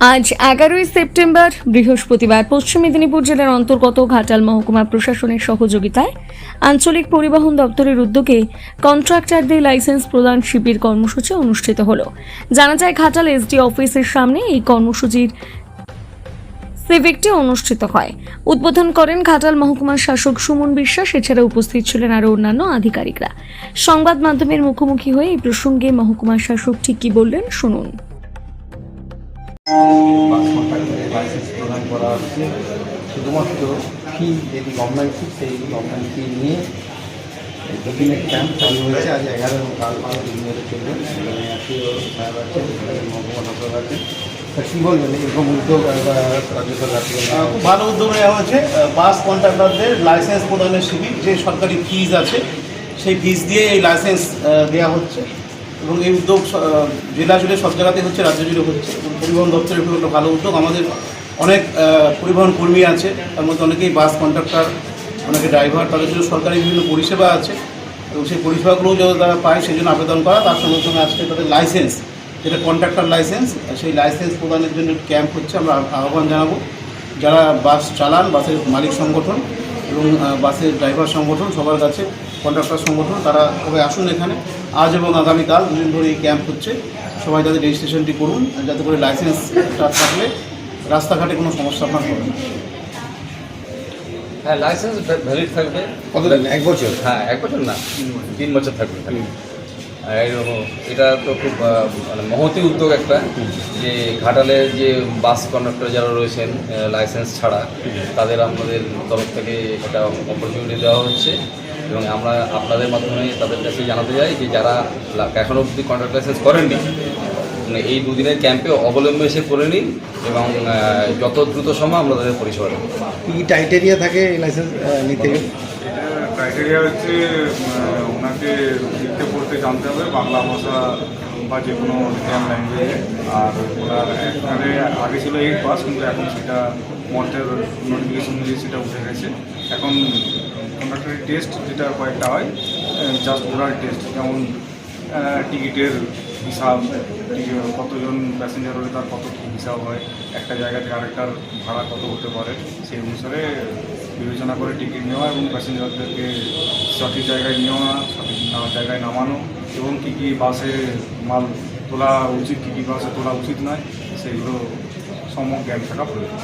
আজ এগারোই সেপ্টেম্বর, বৃহস্পতিবার পশ্চিম মেদিনীপুর জেলার অন্তর্গত ঘাটাল মহকুমা প্রশাসনের সহযোগিতায় আঞ্চলিক পরিবহন দপ্তরের উদ্যোগে কন্ট্রাক্টরদের লাইসেন্স প্রদান শিবির কর্মসূচি অনুষ্ঠিত হল। জানা যায়, ঘাটাল এসডি অফিসের সামনে এই কর্মসূচির সিভিকটি অনুষ্ঠিত হয়। উদ্বোধন করেন ঘাটাল মহকুমার শাসক সুমন বিশ্বাস, এছাড়া উপস্থিত ছিলেন আরও অন্যান্য আধিকারিকরা। সংবাদ মাধ্যমের মুখোমুখি হয়ে এই প্রসঙ্গে মহকুমার শাসক ঠিক কি বললেন, শুনুন। লাইসেন্স প্রদান করা হচ্ছে। শুধুমাত্র ফি যেটি গভর্নমেন্ট ফি সেই গভর্নমেন্ট ফি নিয়ে দুদিনের ক্যাম্প চালু হয়েছে। আজ এগারো এবং কাল বারো দিন ধরে চলবে। সাহেব আছে মহকুমা কী বলবেন? এরকম উদ্যোগ রাজ্য খুব ভালো উদ্যোগ নেওয়া হয়েছে। বাস কন্ট্রাক্টরদের লাইসেন্স প্রদানের শিবির, যে সরকারি ফিজ আছে, সেই ফিজ দিয়ে এই লাইসেন্স দেওয়া হচ্ছে। এবং এই উদ্যোগ জেলা জুড়ে সব জায়গাতে হচ্ছে, রাজ্য জুড়ে হচ্ছে। পরিবহন দপ্তরের খুব একটা ভালো উদ্যোগ। আমাদের অনেক পরিবহন কর্মী আছে, তার মধ্যে অনেকেই বাস কন্ট্রাক্টর অনেকে ড্রাইভার, তাদের জন্য সরকারি বিভিন্ন পরিষেবা আছে। এবং সেই পরিষেবাগুলো যাতে তারা পায়, সেই জন্য আবেদন করা। তার সঙ্গে সঙ্গে আজকে তাদের লাইসেন্স যেটা কন্ট্রাক্টর লাইসেন্স সেই লাইসেন্স প্রদানের জন্য ক্যাম্প হচ্ছে, আমরা আহ্বান জানাব। যারা বাস চালান, বাসের মালিক সংগঠন এবং বাসের ড্রাইভার সংগঠন, সবার কাছে কন্ট্রাক্টর সংগঠন, তারা সবাই আসুন এখানে। আজ এবং আগামীকাল দুদিন ধরে এই ক্যাম্প হচ্ছে। সবাই যাতে রেজিস্ট্রেশনটি করুন যাতে করে লাইসেন্সটা থাকলে রাস্তাঘাটে কোনো সমস্যা আপনার হবে না। হ্যাঁ লাইসেন্স ভ্যালিড থাকবে। কতদিন এক বছর? হ্যাঁ এক বছর না তিন বছর থাকবে। এটা তো খুব মানে মহতি উদ্যোগ একটা যে ঘাটালের যে বাস কন্ডাক্টর যারা রয়েছেন লাইসেন্স ছাড়া তাদের আমাদের তরফ থেকে একটা অপরচুনিটি দেওয়া হচ্ছে। এবং আমরা আপনাদের মাধ্যমে তাদের কাছে জানাতে চাই যে যারা এখনও অবধি কন্ট্রাক্ট লাইসেন্স করেননি মানে এই দুদিনের ক্যাম্পে অবলম্বে এসে করে নিন এবং যত দ্রুত সম্ভব আমরা তাদের পরিষেবা দেবো। কী কী টাইটেরিয়া থাকে এই লাইসেন্স নিতে? গেলে ক্রাইটেরিয়া হচ্ছে ওনাকে লিখতে পড়তে জানতে হবে বাংলা ভাষা বা যে কোনো ইন্ডিয়ান ল্যাঙ্গুয়েজে আর ওনার এখানে আগে ছিল এইট পাস কিন্তু এখন সেটা মন্টের নোটিফিকেশন অনুযায়ী সেটা উঠে গেছে। এখন কন্ডাক্টরের টেস্ট যেটা কয়েকটা হয় জাস্ট ওনার টেস্ট যেমন টিকিটের হিসাব কতজন প্যাসেঞ্জার হলে তার কত কী হিসাব হয়, একটা জায়গা থেকে আরেকটার ভাড়া কত হতে পারে, সেই অনুসারে বিবেচনা করে টিকিট নেওয়া এবং প্যাসেঞ্জারদেরকে সঠিক জায়গায় নেওয়া, সঠিক জায়গায় নামানো এবং কী কী বাসে মাল তোলা উচিত, কী কী বাসে তোলা উচিত নয় সেগুলো সম্যক জ্ঞান থাকা প্রয়োজন।